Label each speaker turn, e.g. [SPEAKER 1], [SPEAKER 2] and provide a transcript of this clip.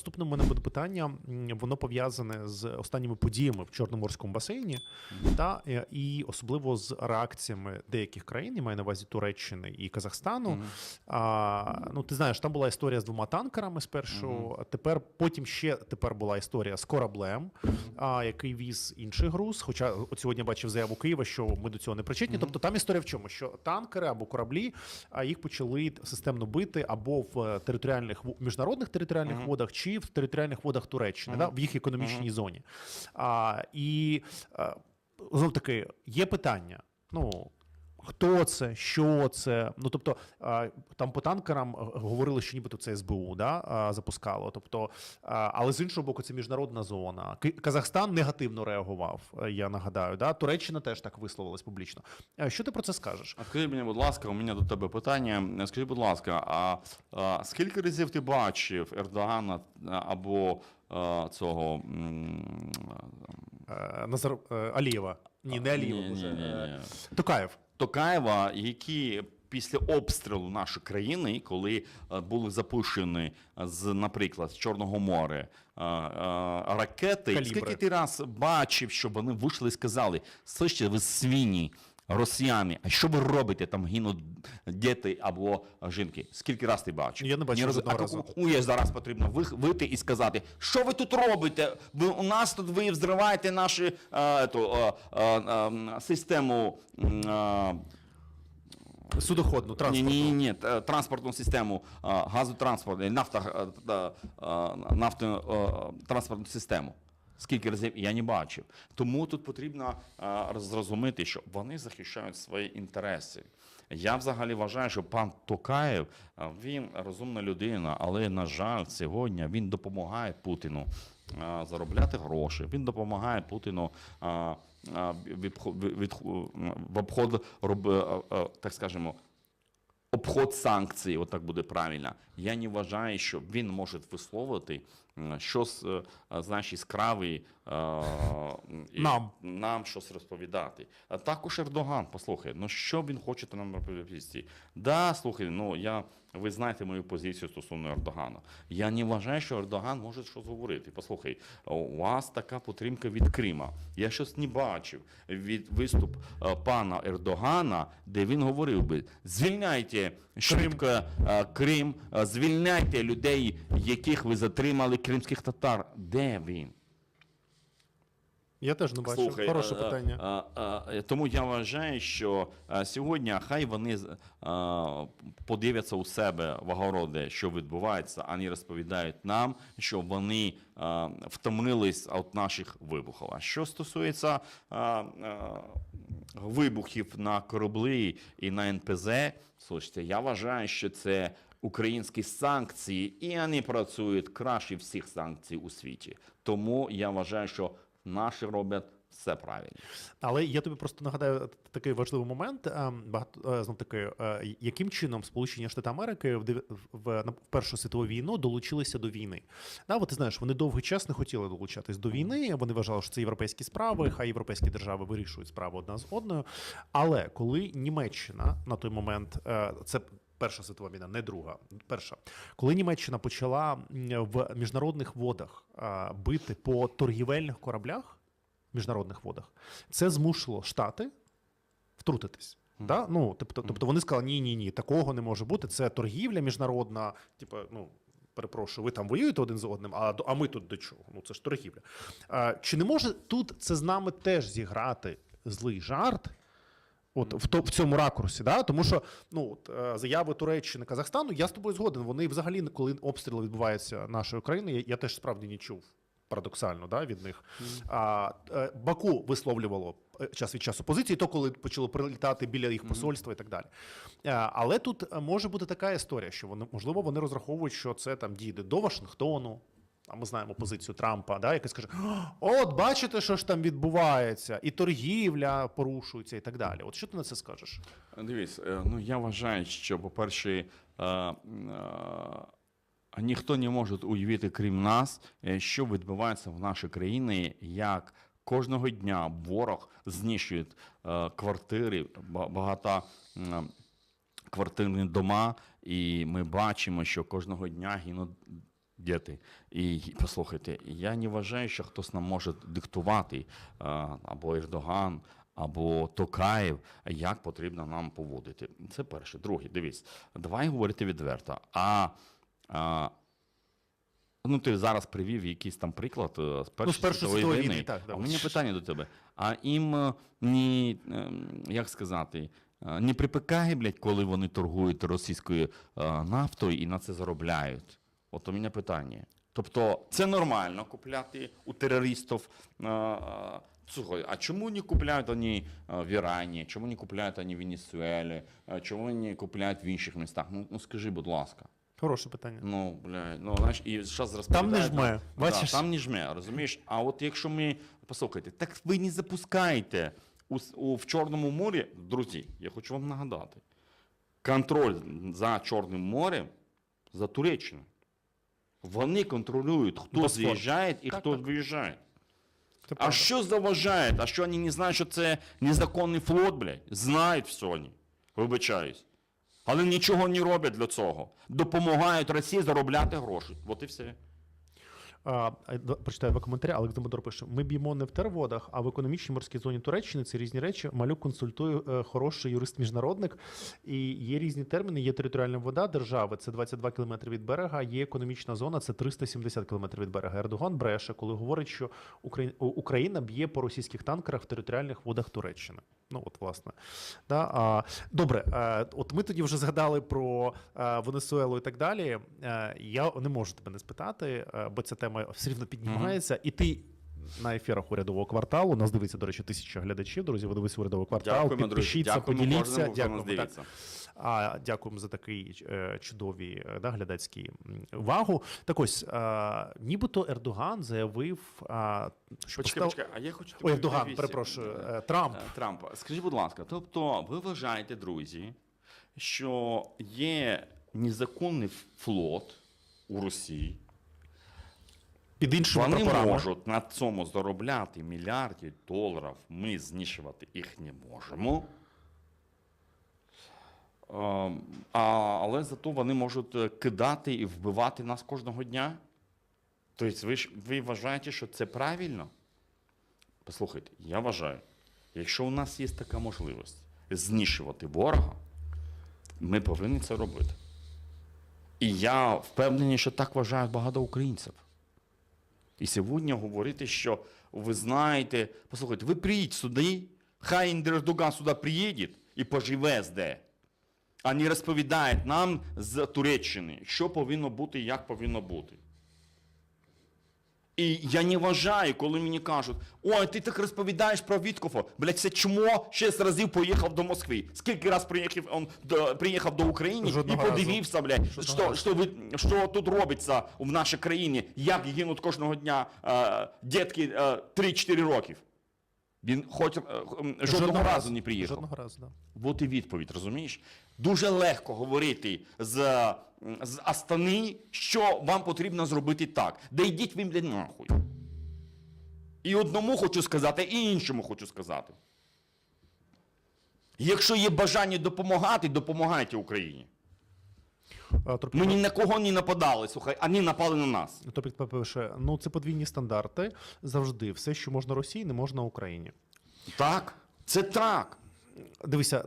[SPEAKER 1] Наступне в мене буде питання. Воно пов'язане з останніми подіями в Чорноморському басейні, та е, і особливо з реакціями деяких країн, я маю на увазі Туреччини і Казахстану. А, ну, ти знаєш, там була історія з двома танкерами спершу. а Тепер потім ще тепер була історія з кораблем, а, який віз інший груз. Хоча от сьогодні бачив заяву Києва, що ми до цього не причетні. Тобто там історія в чому? Що танкери або кораблі, а їх почали системно бити або в е, територіальних міжнародних територіальних водах, чи в територіальних водах Туреччини, да, в їх економічній зоні. А, і а, знов таки є питання. Ну. Хто це, що це? Ну тобто там по танкерам е, говорили, що нібито це СБУ да, запускало. Тобто, але з іншого боку, це міжнародна зона. Казахстан негативно реагував. е, Я нагадаю, да? Туреччина теж так висловилась публічно. Е, Що ти про це скажеш?
[SPEAKER 2] А скажи мені, будь ласка, у мене до тебе питання. Скажи, будь ласка, а, а скільки разів ти бачив Ердогана або а, цього
[SPEAKER 1] Назар Алієва. Ні, не Алієва.
[SPEAKER 2] ні,
[SPEAKER 1] боже,
[SPEAKER 2] Токаєва, які після обстрілу нашої країни, коли е, були запущені е, з, наприклад, з Чорного моря е, ракети,
[SPEAKER 1] Калібри.
[SPEAKER 2] скільки ти раз бачив, що вони вийшли і сказали: слухайте, ви свині. Росіяни, а що ви робите? Там гинуть діти або жінки. Скільки раз ти бачив?
[SPEAKER 1] Я не бачив
[SPEAKER 2] Ні разу. а
[SPEAKER 1] разу.
[SPEAKER 2] у є зараз потрібно вийти і сказати, що ви тут робите? Ви у нас тут ви взриваєте нашу е, ету, е, е, е, систему. м, е,
[SPEAKER 1] Судоходну, транспортну.
[SPEAKER 2] ні, ні, т- транспортну систему, а, газотранспорт, е, нафта, е, та, е, нафту, е, транспортну систему. Скільки разів я не бачив. Тому тут потрібно е, зрозуміти, що вони захищають свої інтереси. Я взагалі вважаю, що пан Токаєв е, він розумна людина, але на жаль, сьогодні він допомагає Путіну е, заробляти гроші. Він допомагає Путіну в обход роб, так скажемо, обход санкцій, отак буде правильно. Я не вважаю, що він може висловити щось, е, знаєш, яскравий е,
[SPEAKER 1] Нам.
[SPEAKER 2] нам щось розповідати. А також Ердоган, послухай, ну що він хоче нам розповісти? Да, слухай, ну я, ви знаєте мою позицію стосовно Ердогана. Я не вважаю, що Ердоган може щось говорити. Послухай, у вас така підтримка від Крима. Я щось не бачив від виступ е, пана Ердогана, де він говорив би: звільняйте швидко е, Крим, е, звільняйте людей, яких ви затримали кримських татар. Де він?
[SPEAKER 1] Я теж не бачив. Хороше
[SPEAKER 2] е, е,
[SPEAKER 1] питання.
[SPEAKER 2] е, е, Тому я вважаю, що е, сьогодні хай вони е, подивляться у себе в огороди, що відбувається, а не розповідають нам, що вони е, втомились від наших вибухів. А що стосується е, е, вибухів на кораблі і на НПЗ, слухайте, я вважаю, що це. Українські санкції, і вони працюють краще всіх санкцій у світі. Тому я вважаю, що наші роблять все правильно.
[SPEAKER 1] Але я тобі просто нагадаю такий важливий момент. ем, Багато е, знов таки, е, яким чином Сполучені Штати Америки в в, Першу світову війну долучилися до війни. Да, от ти знаєш, вони довгий час не хотіли долучатись до війни. Вони вважали, що це європейські справи, хай європейські держави вирішують справи одна з одною. Але коли Німеччина на той момент е, це. Перша світова війна, не друга. Перша, коли Німеччина почала в міжнародних водах бити по торгівельних кораблях, міжнародних водах, це змусило Штати втрутитись. Да? Ну, тобто, тобто вони сказали, ні, ні, ні, такого не може бути. Це торгівля міжнародна, типу, ну. Перепрошую, ви там воюєте один з одним, а, а ми тут до чого? Ну це ж торгівля. А, чи не може тут це з нами теж зіграти злий жарт? От в, то, в цьому ракурсі, да? тому що ну, от, е, заяви Туреччини Казахстану, я з тобою згоден. Вони взагалі, коли обстріли відбуваються нашої країни, я, я теж справді не чув парадоксально да, від них. А, е, Баку висловлювало е, час від часу позиції, то коли почало прилітати біля їх посольства і так далі. Е, Але тут може бути така історія, що вони можливо вони розраховують, що це там дійде до Вашингтону. А ми знаємо позицію Трампа, да, який скаже: от бачите, що ж там відбувається, і торгівля порушується, і так далі. От що ти на це скажеш?
[SPEAKER 2] Дивись, е, ну я вважаю, що, по-перше, е, е, ніхто не може уявити, крім нас, що відбувається в нашій країні, як кожного дня ворог знищує квартири, багато. Квартирні дома, і ми бачимо, що кожного дня гинуть Діти. І послухайте, я не вважаю, що хтось нам може диктувати е, або Ердоган, або Токаєв, як потрібно нам поводити. Це перше. Друге, дивись, давай говорити відверто. А, а ну, ти зараз привів якийсь там приклад е, з Першої,
[SPEAKER 1] Ну, з Першої
[SPEAKER 2] світової війни.
[SPEAKER 1] війни, так,
[SPEAKER 2] а у мене питання до тебе. А їм е, ні, як сказати, не припекає, блядь, коли вони торгують російською нафтою і на це заробляють? От у мене питання. Тобто це нормально купляти у терористів. е, Слухай, а чому не купляють вони в Ірані? Чому не купляють вони в Венесуелі? Чому не купляють в інших містах? Ну, ну скажи, будь ласка.
[SPEAKER 1] Хороше питання.
[SPEAKER 2] Ну, блядь, ну знаєш, і зараз
[SPEAKER 1] Там не жме, бачиш?
[SPEAKER 2] Да, там не жме, розумієш? А от якщо ми, послухайте, так ви не запускаєте у, у, в Чорному морі, друзі, я хочу вам нагадати, контроль за Чорним морем за Туреччину. Вони контролюють, хто
[SPEAKER 1] Босфор.
[SPEAKER 2] з'їжджає і
[SPEAKER 1] Так,
[SPEAKER 2] хто
[SPEAKER 1] так.
[SPEAKER 2] виїжджає.
[SPEAKER 1] Це
[SPEAKER 2] А
[SPEAKER 1] правда.
[SPEAKER 2] що заважає? А що вони не знають, що це незаконний флот, блядь? Знають все Соні. Вибачаюсь. Але нічого не роблять для цього. Допомагають Росії заробляти гроші. От і все.
[SPEAKER 1] А, а, прочитаю два коментарі. Олександр пише: ми б'ємо не в терводах, а в економічній морській зоні Туреччини. Це різні речі. Малюк консультує е, хороший юрист-міжнародник. І є різні терміни. Є територіальна вода держави, це 22 км від берега. Є економічна зона, це 370 км від берега. Ердоган бреше, коли говорить, що Украї- Україна б'є по російських танкерах в територіальних водах Туреччини. Ну от власне. Да, а, добре, е, от ми тоді вже згадали про е, Венесуелу і так далі. Е, я не можу тебе не спитати, е, бо ця тема все рівно піднімається, і ти. На ефірах урядового кварталу нас дивиться, до речі, тисяча глядачів. Друзі, ви дивитесь урядовий квартал.
[SPEAKER 2] Дякуємо.
[SPEAKER 1] Підпишіться,
[SPEAKER 2] Дякуємо
[SPEAKER 1] поділіться.
[SPEAKER 2] кожному, хто нас
[SPEAKER 1] Так. А, дякуємо за такий е, чудові е, да, глядацькі увагу. Так ось, е, нібито Ердоган заявив, а, що
[SPEAKER 2] Почекай,
[SPEAKER 1] постав-
[SPEAKER 2] почекай, а я хочу
[SPEAKER 1] Ой, Ердоган,
[SPEAKER 2] відповісти.
[SPEAKER 1] перепрошую,
[SPEAKER 2] Е,
[SPEAKER 1] е, Трамп.
[SPEAKER 2] е, Трамп. Скажіть, будь ласка, тобто ви вважаєте, друзі, що є незаконний флот у Росії,
[SPEAKER 1] Під іншими
[SPEAKER 2] Вони
[SPEAKER 1] прапорами.
[SPEAKER 2] можуть на цьому заробляти мільярдів доларів. Ми знищувати їх не можемо. Ем, А, але зато вони можуть е, кидати і вбивати нас кожного дня. Тобто, ви, ж- ви вважаєте, що це правильно? Послухайте, я вважаю, якщо у нас є така можливість знищувати ворога, ми повинні це робити. І я впевнений, що так вважають багато українців. І сьогодні говорити, що ви знаєте, послухайте, ви приїдьте сюди, хай Індердуган сюди приїде і поживе де. А не розповідає нам з Туреччини, що повинно бути і як повинно бути. І я не вважаю, коли мені кажуть, ой, ти так розповідаєш про Віткофа. Блядь, це чмо шість разів поїхав до Москви. Скільки раз приїхав, он, до, приїхав до України
[SPEAKER 1] Жодного
[SPEAKER 2] і
[SPEAKER 1] разу.
[SPEAKER 2] подивився, блядь,
[SPEAKER 1] Жодного
[SPEAKER 2] що,
[SPEAKER 1] разу.
[SPEAKER 2] що, ви, що тут робиться в нашій країні, як гинуть кожного дня е, дітки е, 3-4 років. Він хоч е, м, жодного, разу не приїхав.
[SPEAKER 1] Жодного разу, да.
[SPEAKER 2] От і відповідь, розумієш? Дуже легко говорити з, з Астани, що вам потрібно зробити так. Да йдіть ви, блядь, нахуй. І одному хочу сказати, і іншому хочу сказати. Якщо є бажання допомагати, допомагайте Україні.
[SPEAKER 1] Тропік-
[SPEAKER 2] Ми ні на кого не нападали, слухай, а вони напали на нас.
[SPEAKER 1] Топік пише, ну це подвійні стандарти. Завжди все, що можна Росії, не можна Україні.
[SPEAKER 2] Так, це так.
[SPEAKER 1] Дивися,